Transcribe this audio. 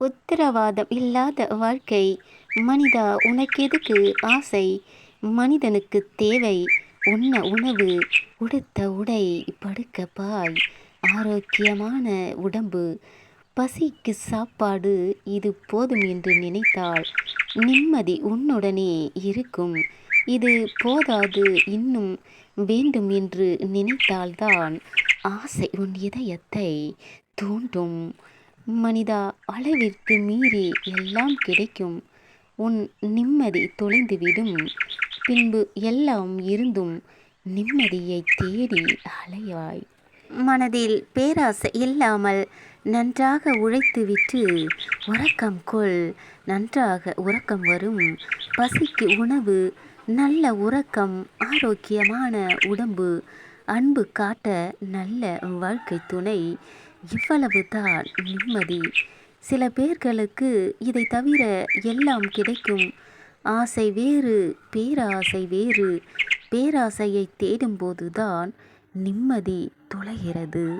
உத்தரவாதம் இல்லாத வாழ்க்கை. மனிதா உனக்கெதுக்கு ஆசை? மனிதனுக்கு தேவை உண்ண உணவு உடுத்த உடை படுக்க பாய் ஆரோக்கியமான உடம்பு. பசிக்கு சாப்பாடு இது போதும் என்று நினைத்தால் நிம்மதி உன்னுடனே இருக்கும். இது போதாது இன்னும் வேண்டும் என்று நினைத்தால்தான் ஆசை உன் இதயத்தை தூண்டும். மனிதா அளவிற்கு மீறி எல்லாம் கிடைக்கும். உன் நிம்மதி தொலைந்துவிடும். பின்பு எல்லாம் இருந்தும் நிம்மதியை தேடி அலையாய் மனதில் பேராசை இல்லாமல் நன்றாக உழைத்துவிட்டு உறக்கம் கொள். நன்றாக உறக்கம் வரும். பசிக்கு உணவு நல்ல உறக்கம் ஆரோக்கியமான உடம்பு அன்பு காட்ட நல்ல வாழ்க்கை துணை. இவ்வளவு தான் நிம்மதி. சில பேர்களுக்கு இதை தவிர எல்லாம் கிடைக்கும். ஆசை வேறு பேராசை வேறு. பேராசையை தேடும்போதுதான் நிம்மதி தொலைகிறது